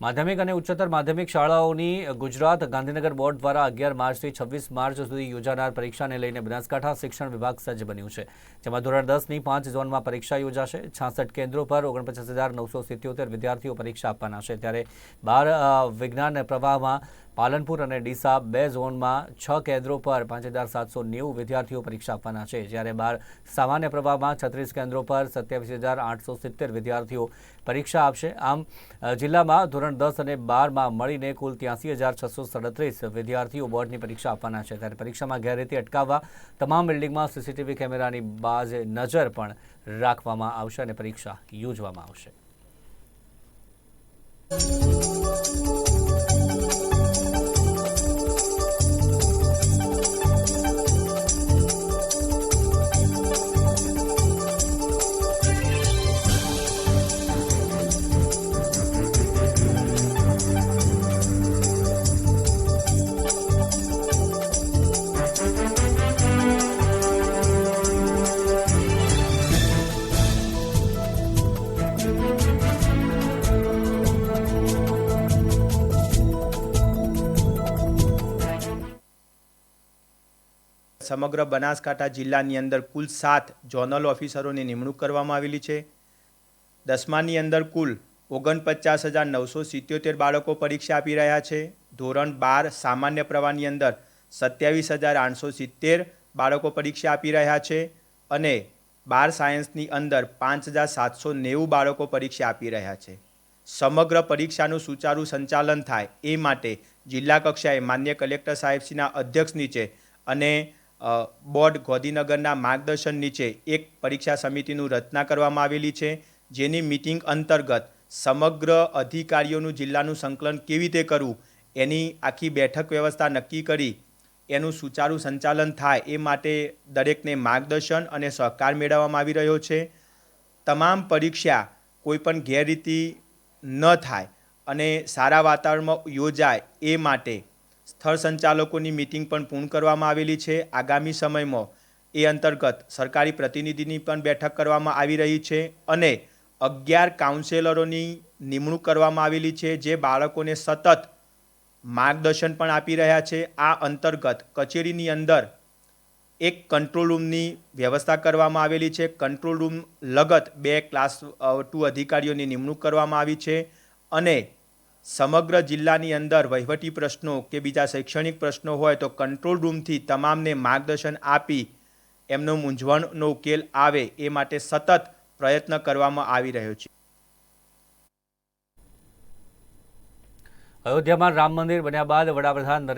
માધ્યમિક અને ઉચ્ચતર માધ્યમિક શાળાઓની ગુજરાત ગાંધીનગર બોર્ડ દ્વારા અગિયાર માર્ચથી છવ્વીસ માર્ચ સુધી યોજાનાર પરીક્ષાને લઈને બનાસકાંઠા શિક્ષણ વિભાગ સજ્જ બન્યું છે, જેમાં ધોરણ દસની પાંચ ઝોનમાં પરીક્ષા યોજાશે, છાસઠ કેન્દ્રો પર ઓગણપચાસ હજાર નવસો સિત્યોતેર વિદ્યાર્થીઓ પરીક્ષા આપવાના છે. ત્યારે બાર વિજ્ઞાન પ્રવાહમાં પાલનપુર અને ડીસા બે ઝોનમાં છ કેન્દ્રો પર પાંચ હજાર સાતસો નેવું વિદ્યાર્થીઓ પરીક્ષા આપવાના છે. જ્યારે બાર સામાન્ય પ્રવાહમાં છત્રીસ કેન્દ્રો પર સત્યાવીસ હજાર આઠસો સિત્તેર વિદ્યાર્થીઓ પરીક્ષા આપશે. આમ જિલ્લામાં ધોરણ દસ અને બારમાં મળીને કુલ ત્યાંસી હજાર છસો સડત્રીસ વિદ્યાર્થીઓ બોર્ડની પરીક્ષા આપવાના છે. ત્યારે પરીક્ષામાં ગેરરીતિ અટકાવવા તમામ બિલ્ડિંગમાં સીસીટીવી કેમેરાની બાજ નજર પણ રાખવામાં આવશે અને પરીક્ષા યોજવામાં આવશે. સમગ્ર બનાસકાંઠા જિલ્લાની અંદર કુલ સાત ઝોનલ ઓફિસરોની નિમણૂક કરવામાં આવેલી છે. દસમાની અંદર કુલ ઓગણપચાસ હજાર નવસો સિત્યોતેર બાળકો પરીક્ષા આપી રહ્યા છે. ધોરણ બાર સામાન્ય પ્રવાહની અંદર સત્યાવીસ હજાર આઠસો સિત્તેર બાળકો પરીક્ષા આપી રહ્યા છે અને બાર સાયન્સની અંદર પાંચ હજાર સાતસો નેવું બાળકો પરીક્ષા આપી રહ્યા છે. સમગ્ર પરીક્ષાનું સુચારુ સંચાલન થાય એ માટે જિલ્લા કક્ષાએ માન્ય કલેક્ટર સાહેબશ્રીના અધ્યક્ષ નીચે અને બોર્ડ ગોધીનગરના માર્ગદર્શન નીચે એક પરીક્ષા સમિતિનું રચના કરવામાં આવેલી છે, જેની મિટિંગ અંતર્ગત સમગ્ર અધિકારીઓનું જિલ્લાનું સંકલન કેવી રીતે કરવું, એની આખી બેઠક વ્યવસ્થા નક્કી કરી, એનું સુચારું સંચાલન થાય એ માટે દરેકને માર્ગદર્શન અને સહકાર મેળવવામાં આવી રહ્યો છે. તમામ પરીક્ષા કોઈપણ ગેરરીતિ ન થાય અને સારા વાતાવરણમાં યોજાય એ માટે સ્થળ સંચાલકોની મિટિંગ પણ પૂર્ણ કરવામાં આવેલી છે. આગામી સમયમાં એ અંતર્ગત સરકારી પ્રતિનિધિની પણ બેઠક કરવામાં આવી રહી છે અને અગિયાર કાઉન્સેલરોની નિમણૂક કરવામાં આવેલી છે જે બાળકોને સતત માર્ગદર્શન પણ આપી રહ્યા છે. આ અંતર્ગત કચેરીની અંદર એક કંટ્રોલ રૂમની વ્યવસ્થા કરવામાં આવેલી છે. કંટ્રોલ રૂમ લગત બે ક્લાસ ટુ અધિકારીઓની નિમણૂક કરવામાં આવી છે અને સમગ્ર જિલ્લાની અંદર વહીવટી પ્રશ્નો કે બીજા શૈક્ષણિક પ્રશ્નો હોય તો કંટ્રોલ રૂમથી તમામને માર્ગદર્શન આપી એમનો મૂંઝવણનો ઉકેલ આવે એ માટે સતત પ્રયત્ન કરવામાં આવી રહ્યો છે. અયોધ્યામાં રામ મંદિર બન્યા બાદ વડાપ્રધાન નરેન્દ્ર